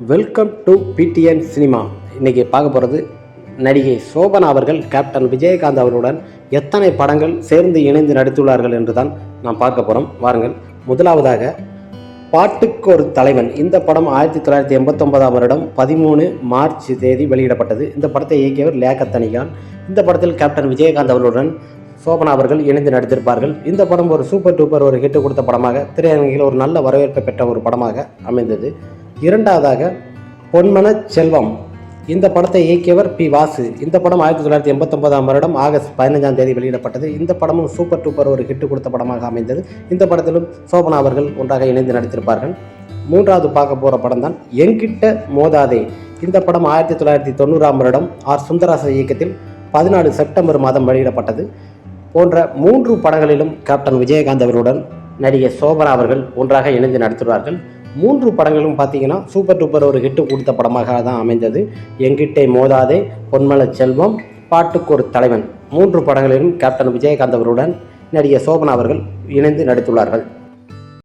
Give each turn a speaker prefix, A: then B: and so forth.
A: Welcome to PTN cinema இன்றைக்கி பார்க்க போகிறது நடிகை சோபனா அவர்கள் கேப்டன் விஜயகாந்த் அவர்களுடன் எத்தனை படங்கள் சேர்ந்து இணைந்து நடித்துள்ளார்கள் என்று தான் நாம் பார்க்க போகிறோம் வாருங்கள். முதலாவதாக பாட்டுக்கு ஒரு தலைவன். இந்த படம் ஆயிரத்தி தொள்ளாயிரத்தி எண்பத்தொன்பதாம் வருடம் பதிமூணு மார்ச் தேதி வெளியிடப்பட்டது. இந்த படத்தை இயக்கியவர் லேக்கத் அனிகான் இந்த படத்தில் கேப்டன் விஜயகாந்த் அவர்களுடன் சோபனா அவர்கள் இணைந்து நடித்திருப்பார்கள். இந்த படம் ஒரு சூப்பர் டூப்பர் ஒரு ஹிட் கொடுத்த படமாக திரையரங்கில் ஒரு நல்ல வரவேற்பை பெற்ற ஒரு படமாக அமைந்தது. இரண்டாவதாக பொன்மன செல்வம். இந்த படத்தை இயக்கியவர் பி. வாசு. இந்த படம் ஆயிரத்தி தொள்ளாயிரத்தி எண்பத்தொன்பதாம் வருடம் ஆகஸ்ட் பதினஞ்சாம் தேதி வெளியிடப்பட்டது. இந்த படமும் சூப்பர் டூப்பர் ஒரு ஹிட் கொடுத்த படமாக அமைந்தது. இந்த படத்திலும் சோபனா அவர்கள் ஒன்றாக இணைந்து நடித்திருப்பார்கள். மூன்றாவது பார்க்க போகிற படம் தான் என்கிட்ட மோதாதே. இந்த படம் ஆயிரத்தி தொள்ளாயிரத்தி தொண்ணூறாம் வருடம் ஆர். சுந்தராச இயக்கத்தில் பதினாலு செப்டம்பர் மாதம் வெளியிடப்பட்டது. போன்ற மூன்று படங்களிலும் கேப்டன் விஜயகாந்த் அவர்களுடன் நடிகை சோபனா அவர்கள் ஒன்றாக இணைந்து நடித்துள்ளார்கள். மூன்று படங்களும் பார்த்தீங்கன்னா சூப்பர் டூப்பர் ஒரு ஹிட்டு கொடுத்த படமாக தான் அமைந்தது. எங்கிட்டே மோதாதே பொன்மலை செல்வம் பாட்டுக்கு ஒரு தலைவன். மூன்று படங்களிலும் கேப்டன் விஜயகாந்த் அவருடன் நடிகை சோபனா அவர்கள் இணைந்து நடித்துள்ளார்கள்.